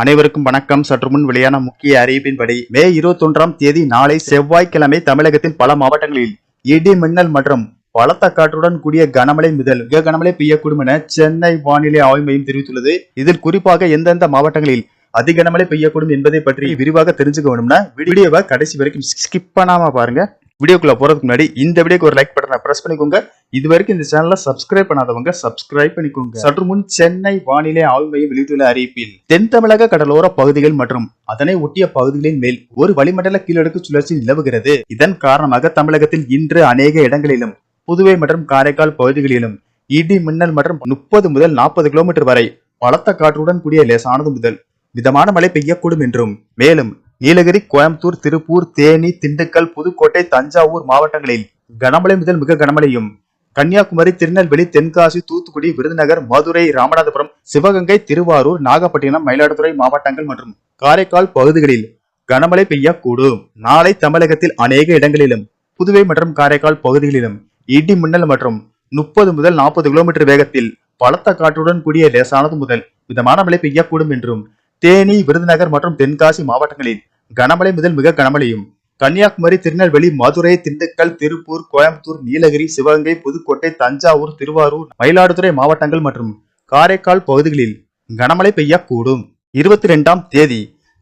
அனைவருக்கும் வணக்கம். சற்று முன் வெளியான முக்கிய அறிவிப்பின்படி மே இருபத்தொன்றாம் தேதி நாளை செவ்வாய்க்கிழமை தமிழகத்தின் பல மாவட்டங்களில் இடி மின்னல் மற்றும் பலத்த காற்றுடன் கூடிய கனமழை முதல் மிக கனமழை பெய்யக்கூடும் என சென்னை வானிலை ஆய்வு மையம் தெரிவித்துள்ளது. இதில் குறிப்பாக எந்தெந்த மாவட்டங்களில் அதிக கனமழை பெய்யக்கூடும் என்பதை பற்றி விரிவாக தெரிஞ்சுக்க வேணும்னா வீடியோவை கடைசி வரைக்கும் ஸ்கிப் பண்ணாம பாருங்க. வீடியோக்குள்ளே போறதுக்கு முன்னாடி இந்த வீடியோக்கு ஒரு லைக் பட்டனை ப்ரெஸ் பண்ணிக்கோங்க. இது வரைக்கும் இந்த சேனலை சப்ஸ்கிரைப் பண்ணாதவங்க சப்ஸ்கிரைப் பண்ணிக்கோங்க. சற்று முன் சென்னை வானிலை ஆய்வு மையம் வெளியிட்டுள்ள அறிவிப்பில் தென் தமிழக கடலோர பகுதிகள் மற்றும் அதனை ஒட்டிய பகுதிகளின் மேல் ஒரு வளிமண்டல கீழடுக்கு சுழற்சி நிலவுகிறது. இதன் காரணமாக தமிழகத்தில் இன்று அநேக இடங்களிலும் புதுவை மற்றும் காரைக்கால் பகுதிகளிலும் இடி மின்னல் மற்றும் முப்பது முதல் நாற்பது கிலோமீட்டர் வரை பலத்த காற்றுடன் கூடிய லேசானது முதல் மிதமான மழை பெய்யக்கூடும் என்றும் மேலும் நீலகிரி கோயம்புத்தூர் திருப்பூர் தேனி திண்டுக்கல் புதுக்கோட்டை தஞ்சாவூர் மாவட்டங்களில் கனமழை முதல் மிக கனமழையும். கன்னியாகுமரி திருநெல்வேலி தென்காசி தூத்துக்குடி விருதுநகர் மதுரை ராமநாதபுரம் சிவகங்கை திருவாரூர் நாகப்பட்டினம் மயிலாடுதுறை மாவட்டங்கள் மற்றும் காரைக்கால் பகுதிகளில் கனமழை பெய்யக்கூடும். நாளை தமிழகத்தில் அநேக இடங்களிலும் புதுவை மற்றும் காரைக்கால் பகுதிகளிலும் இடி மின்னல் மற்றும் முப்பது முதல் நாற்பது கிலோமீட்டர் வேகத்தில் பலத்த காற்றுடன் கூடிய லேசானது முதல் மிதமான மழை பெய்யக்கூடும் என்றும் தேனி விருதுநகர் மற்றும் தென்காசி மாவட்டங்களில் கனமழை முதல் மிக கனமழையும். கன்னியாகுமரி திருநெல்வேலி மதுரை திண்டுக்கல் திருப்பூர் கோயம்புத்தூர் நீலகிரி சிவகங்கை புதுக்கோட்டை தஞ்சாவூர் திருவாரூர் மயிலாடுதுறை மாவட்டங்கள் மற்றும் காரைக்கால் பகுதிகளில் கனமழை பெய்யக்கூடும். இருபத்தி ரெண்டாம் தேதி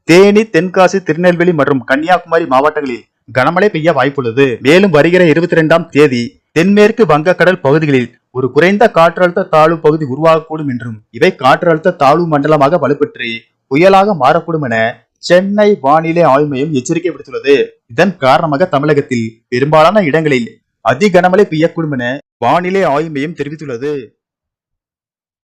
தேனி தென்காசி திருநெல்வேலி மற்றும் கன்னியாகுமரி மாவட்டங்களில் கனமழை பெய்ய வாய்ப்புள்ளது. மேலும் வருகிற இருபத்தி ரெண்டாம் தேதி தென்மேற்கு வங்கக்கடல் பகுதிகளில் ஒரு குறைந்த காற்றழுத்த தாழ்வு பகுதி உருவாகக்கூடும் என்றும் இவை காற்றழுத்த தாழ்வு மண்டலமாக வலுப்பெற்று புயலாக மாறக்கூடும் என சென்னை வானிலை ஆய்வு மையம் எச்சரிக்கை விடுத்துள்ளது. இதன் காரணமாக தமிழகத்தில் பெரும்பாலான இடங்களில் அதி கனமழை பெய்யக்கூடும் என வானிலை ஆய்வு மையம் தெரிவித்துள்ளது.